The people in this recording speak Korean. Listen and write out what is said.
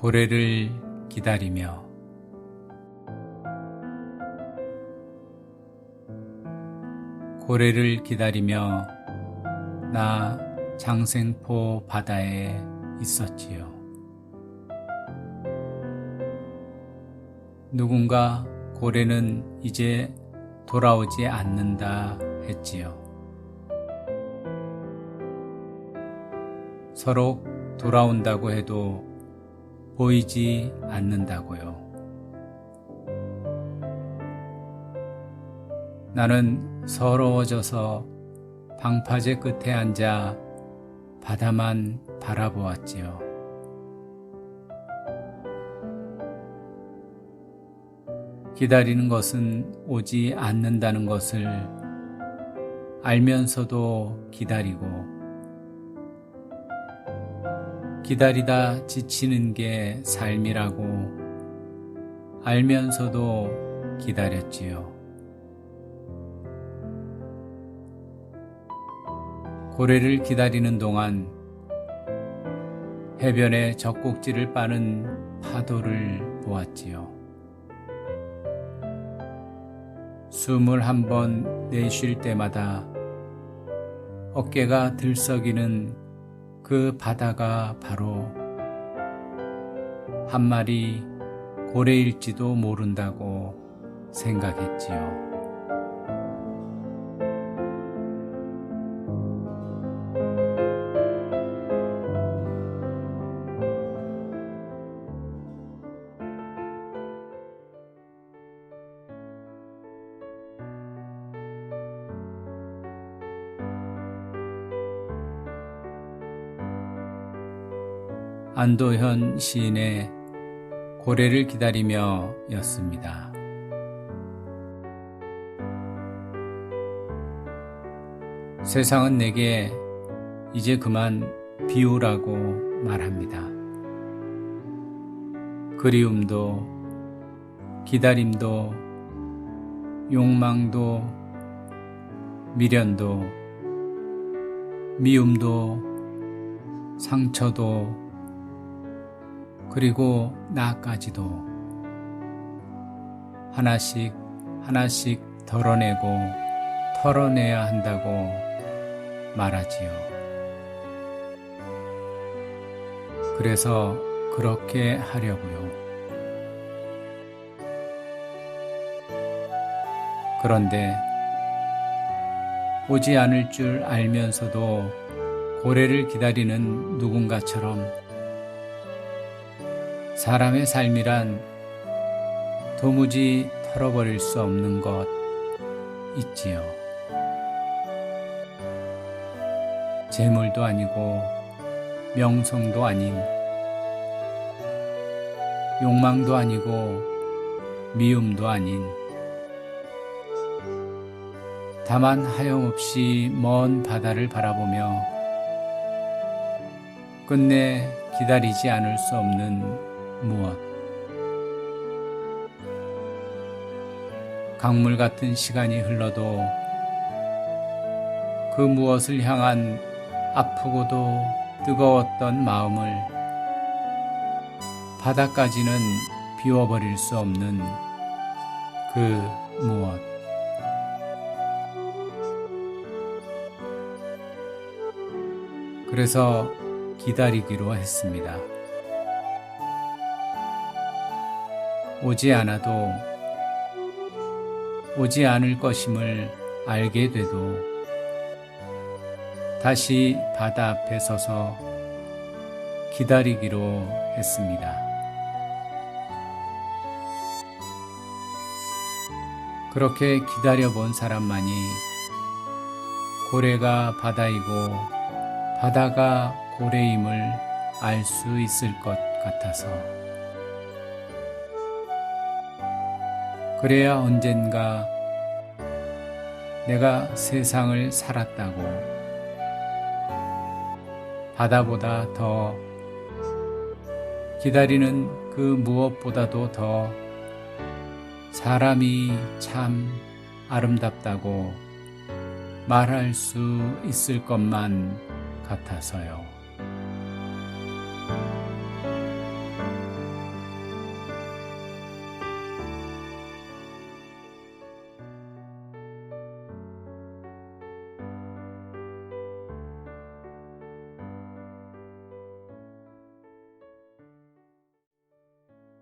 고래를 기다리며 고래를 기다리며 나 장생포 바다에 있었지요. 누군가 고래는 이제 돌아오지 않는다 했지요. 서로 돌아온다고 해도 보이지 않는다고요. 나는 서러워져서 방파제 끝에 앉아 바다만 바라보았지요. 기다리는 것은 오지 않는다는 것을 알면서도 기다리고 기다리다 지치는 게 삶이라고 알면서도 기다렸지요. 고래를 기다리는 동안 해변에 젖꼭지를 빠는 파도를 보았지요. 숨을 한 번 내쉴 때마다 어깨가 들썩이는 그 바다가 바로 한 마리 고래일지도 모른다고 생각했지요. 안도현 시인의 고래를 기다리며 였습니다. 세상은 내게 이제 그만 비우라고 말합니다. 그리움도, 기다림도, 욕망도, 미련도, 미움도, 상처도, 그리고 나까지도 하나씩 하나씩 덜어내고 털어내야 한다고 말하지요. 그래서 그렇게 하려고요. 그런데 오지 않을 줄 알면서도 고래를 기다리는 누군가처럼 사람의 삶이란 도무지 털어버릴 수 없는 것 있지요. 재물도 아니고 명성도 아닌 욕망도 아니고 미움도 아닌 다만 하염없이 먼 바다를 바라보며 끝내 기다리지 않을 수 없는 무엇 강물 같은 시간이 흘러도 그 무엇을 향한 아프고도 뜨거웠던 마음을 바다까지는 비워버릴 수 없는 그 무엇. 그래서 기다리기로 했습니다. 오지 않아도 오지 않을 것임을 알게 돼도 다시 바다 앞에 서서 기다리기로 했습니다. 그렇게 기다려본 사람만이 고래가 바다이고 바다가 고래임을 알 수 있을 것 같아서 그래야 언젠가 내가 세상을 살았다고 바다보다 더 기다리는 그 무엇보다도 더 사람이 참 아름답다고 말할 수 있을 것만 같아서요.